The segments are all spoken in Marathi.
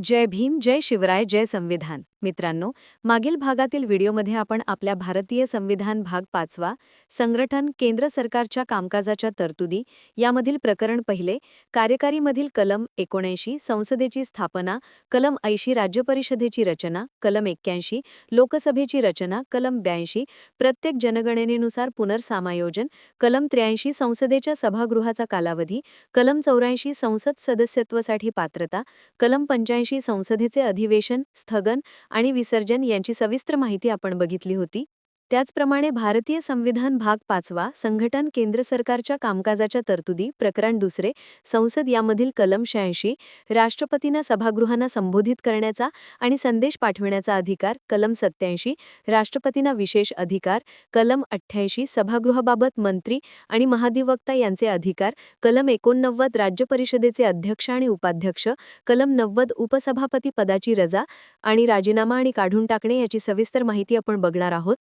जय भीम जय शिवराय जय संविधान. मित्रांनो मागील भागातील व्हिडिओमध्ये आपण आपल्या भारतीय संविधान भाग पाचवा संघटन केंद्र सरकारच्या कामकाजाच्या तरतुदी यामधील प्रकरण पहिले कार्यकारीमधील कलम एकोणऐंशी संसदेची स्थापना कलम ऐंशी राज्य परिषदेची रचना कलम एक्क्याऐंशी लोकसभेची रचना कलम ब्याऐंशी प्रत्येक जनगणनेनुसार पुनर्सामायोजन कलम त्र्याऐंशी संसदेच्या सभागृहाचा कालावधी कलम चौऱ्याऐंशी संसद सदस्यत्वासाठी पात्रता कलम पंच्याऐंशी संसदेचे अधिवेशन स्थगन आणि विसर्जन यांची सविस्तर माहिती आपण बघितली होती. त्याचप्रमाणे भारतीय संविधान भाग पाचवा संघटन केंद्र सरकारच्या कामकाजाच्या तरतुदी प्रकरण दुसरे संसद यामधील कलम शहाऐंशी राष्ट्रपतींना सभागृहांना संबोधित करण्याचा आणि संदेश पाठविण्याचा अधिकार कलम सत्याऐंशी राष्ट्रपतींना विशेष अधिकार कलम अठ्ठ्याऐंशी सभागृहाबाबत मंत्री आणि महाधिवक्ता यांचे अधिकार कलम एकोणनव्वद राज्य परिषदेचे अध्यक्ष आणि उपाध्यक्ष कलम नव्वद उपसभापती पदाची रजा आणि राजीनामा आणि काढून टाकणे याची सविस्तर माहिती आपण बघणार आहोत.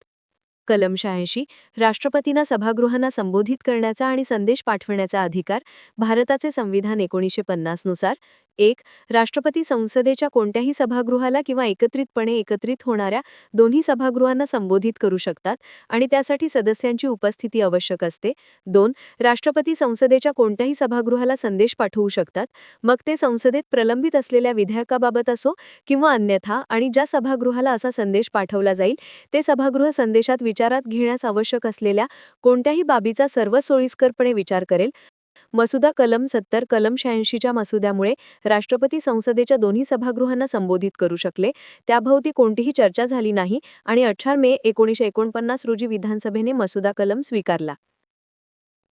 कलम शहाऐंशी राष्ट्रपतींना सभागृहांना संबोधित करण्याचा आणि संदेश पाठविण्याचा अधिकार भारताचे संविधान एकोणीसशे पन्नासनुसार एक राष्ट्रपती संसदेच्या कोणत्याही सभागृहाला किंवा एकत्रितपणे एकत्रित होणाऱ्या दोन्ही सभागृहांना संबोधित करू शकतात आणि त्यासाठी सदस्यांची उपस्थिती आवश्यक असते. दोन राष्ट्रपती संसदेच्या कोणत्याही सभागृहाला संदेश पाठवू शकतात. मग ते संसदेत प्रलंबित असलेल्या विधेयकाबाबत असो किंवा अन्यथा आणि ज्या सभागृहाला असा संदेश पाठवला जाईल ते सभागृह संदेशात विचारात घेण्यास आवश्यक असलेल्या कोणत्याही बाबीचा सर्व सोयीस्करपणे विचार करेल. मसुदा कलम सत्तर कलम शहाऐंशीच्या मसुद्यामुळे राष्ट्रपती संसदेच्या दोन्ही सभागृहांना संबोधित करू शकले. त्याभोवती कोणतीही चर्चा झाली नाही आणि अठरा मे एकोणीसशे एकोणपन्नास रोजी विधानसभेने मसुदा कलम स्वीकारला.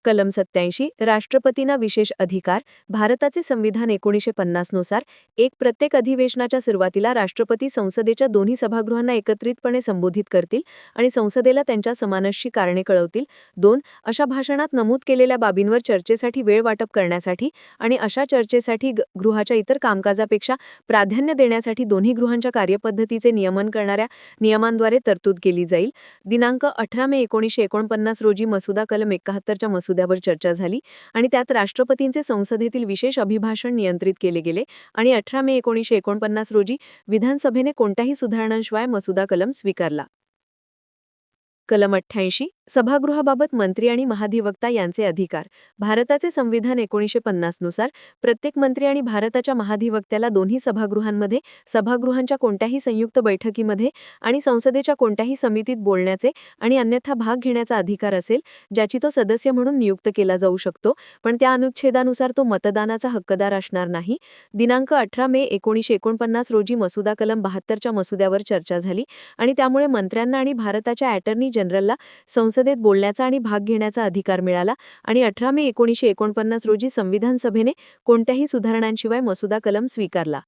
कलम सत्याऐंशी राष्ट्रपतींना विशेष अधिकार भारताचे संविधान एकोणीसशे पन्नासनुसार एक प्रत्येक अधिवेशनाच्या सुरुवातीला राष्ट्रपती संसदेच्या दोन्ही सभागृहांना एकत्रितपणे संबोधित करतील आणि संसदेला त्यांच्या समानशी कारणे कळवतील. दोन अशा भाषणात नमूद केलेल्या बाबींवर चर्चेसाठी वेळ वाटप करण्यासाठी आणि अशा चर्चेसाठी गृहाच्या इतर कामकाजापेक्षा प्राधान्य देण्यासाठी दोन्ही गृहांच्या कार्यपद्धतीचे नियमन करणाऱ्या नियमांद्वारे तरतूद केली जाईल. दिनांक अठरा मे एकोणीसशे एकोणपन्नास रोजी मसुदा कलम एकाहत्तरच्या मसुदा मुद्द्यावर चर्चा झाली आणि त्यात राष्ट्रपतींचे संसदेतील विशेष अभिभाषण नियंत्रित केले गेले आणि अठरा मे एकोणीसशे एकोणपन्नास रोजी विधानसभेने कोणत्याही सुधारणांशिवाय मसुदा कलम स्वीकारला. कलम अठ्ठ्याऐंशी सभागृहाबाबत मंत्री आणि महाधिवक्ता यांचे अधिकार. भारताचे संविधान एकोणीसशे पन्नासनुसार प्रत्येक मंत्री आणि भारताच्या महाधिवक्त्याला दोन्ही सभागृहांमध्ये सभागृहांच्या कोणत्याही संयुक्त बैठकीमध्ये आणि संसदेच्या कोणत्याही समितीत बोलण्याचे आणि अन्यथा भाग घेण्याचा अधिकार असेल ज्याची तो सदस्य म्हणून नियुक्त केला जाऊ शकतो पण त्या अनुच्छेदानुसार तो मतदानाचा हक्कदार असणार नाही. दिनांक अठरा मे एकोणीसशे एकोणपन्नास रोजी मसुदा कलम बहात्तरच्या मसुद्यावर चर्चा झाली आणि त्यामुळे मंत्र्यांना आणि भारताच्या अॅटर्नी जनरलला संसदेत बोलण्याचा आणि भाग घेण्याचा अधिकार मिळाला आणि अठरा मे एकोणीसशे एकोणपन्नास रोजी संविधान सभेने कोणत्याही सुधारणांशिवाय मसुदा कलम स्वीकारला.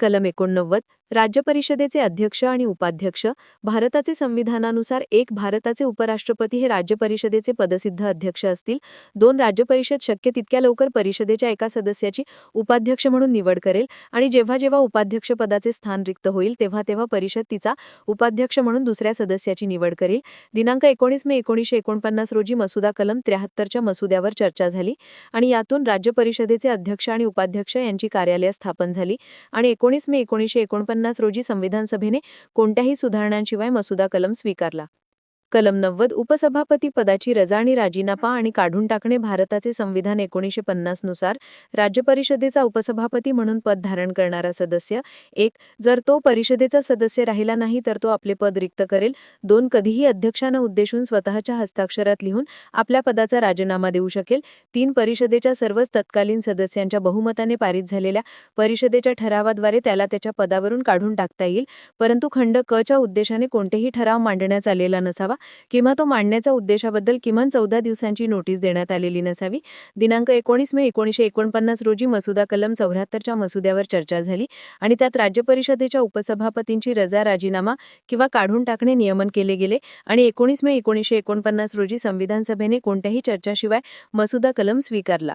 कलम एकोणनव्वद राज्य परिषदेचे अध्यक्ष आणि उपाध्यक्ष भारताचे संविधानानुसार एक भारताचे उपराष्ट्रपती हे राज्य परिषदेचे पदसिद्ध अध्यक्ष असतील. दोन राज्य परिषद शक्य तितक्या लवकर परिषदेच्या एका सदस्याची उपाध्यक्ष म्हणून निवड करेल आणि जेव्हा जेव्हा उपाध्यक्षपदाचे स्थान रिक्त होईल तेव्हा तेव्हा परिषद तिचा उपाध्यक्ष म्हणून दुसऱ्या सदस्याची निवड करेल. दिनांक एकोणीस मे एकोणीसशे एकोणपन्नास रोजी मसुदा कलम त्र्याहत्तरच्या मसुद्यावर चर्चा झाली आणि यातून राज्य परिषदेचे अध्यक्ष आणि उपाध्यक्ष यांची कार्यालय स्थापन झाली आणि एकोणीस मे एकोणीसशे एकोणपन्नास पन्नास रोजी संविधान सभेने कोणत्याही सुधारणांशिवाय मसुदा कलम स्वीकारला. कलम नव्वद उपसभापती पदाची रजा आणि राजीनामा आणि काढून टाकणे भारताचे संविधान एकोणीसशे पन्नासनुसार राज्य परिषदेचा उपसभापती म्हणून पद धारण करणारा सदस्य. एक जर तो परिषदेचा सदस्य राहिला नाही तर तो आपले पद रिक्त करेल. दोन कधीही अध्यक्षानं उद्देशून स्वतःच्या हस्ताक्षरात लिहून आपल्या पदाचा राजीनामा देऊ शकेल. तीन परिषदेच्या सर्वच तत्कालीन सदस्यांच्या बहुमताने पारित झालेल्या परिषदेच्या ठरावाद्वारे त्याला त्याच्या पदावरून काढून टाकता येईल. परंतु खंड क च्या उद्देशाने कोणतेही ठराव मांडण्यात आलेला नसावा. किंवा तो मांडण्याच्या उद्देशाबद्दल किमान चौदा दिवसांची नोटीस देण्यात आलेली नसावी. दिनांक एकोणीस मे एकोणीसशे एकोणपन्नास रोजी मसुदा कलम चौऱ्याहत्तरच्या मसुद्यावर चर्चा झाली आणि त्यात राज्य परिषदेच्या उपसभापतींची रजा राजीनामा किंवा काढून टाकणे नियमन केले गेले आणि एकोणीस मे एकोणीसशे एकोणपन्नास रोजी संविधान सभेने कोणत्याही चर्चाशिवाय मसुदा कलम स्वीकारला.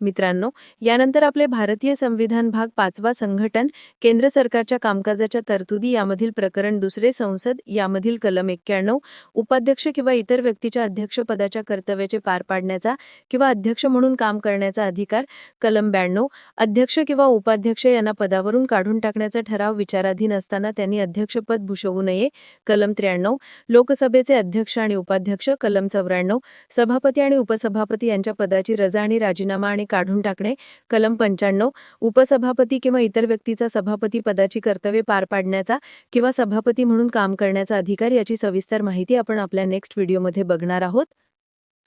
मित्रांनो यानंतर आपले भारतीय संविधान भाग पाचवा संघटन केंद्र सरकारच्या कामकाजाच्या तरतुदी यामधील प्रकरण दुसरे संसद यामधील कलम एक्क्याण्णव उपाध्यक्ष किंवा इतर व्यक्तीच्या अध्यक्षपदाच्या कर्तव्याचे पार पाडण्याचा किंवा अध्यक्ष म्हणून काम करण्याचा अधिकार कलम ब्याण्णव अध्यक्ष किंवा उपाध्यक्ष यांना पदावरून काढून टाकण्याचा ठराव विचाराधीन असताना त्यांनी अध्यक्षपद भूषवू नये कलम त्र्याण्णव लोकसभेचे अध्यक्ष आणि उपाध्यक्ष कलम चौऱ्याण्णव सभापती आणि उपसभापती यांच्या पदाची रजा आणि राजीनामा आणि काढून टाकणे. कलम पंच्याण्णव उपसभापती किंवा इतर व्यक्तीचा सभापती पदाची कर्तव्ये पार पाडण्याचा किंवा सभापती म्हणून काम करण्याचा अधिकार याची सविस्तर माहिती आपण आपल्या नेक्स्ट व्हिडिओमध्ये बघणार आहोत.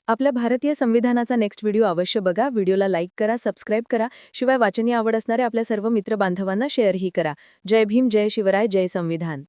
आपल्या भारतीय संविधानाचा नेक्स्ट व्हिडिओ अवश्य बघा. व्हिडिओला लाईक करा सबस्क्राईब करा. शिवाय वाचनीय आवड असणाऱ्या आपल्या सर्व मित्र बांधवांना शेअरही करा. जय भीम जय शिवराय जय संविधान.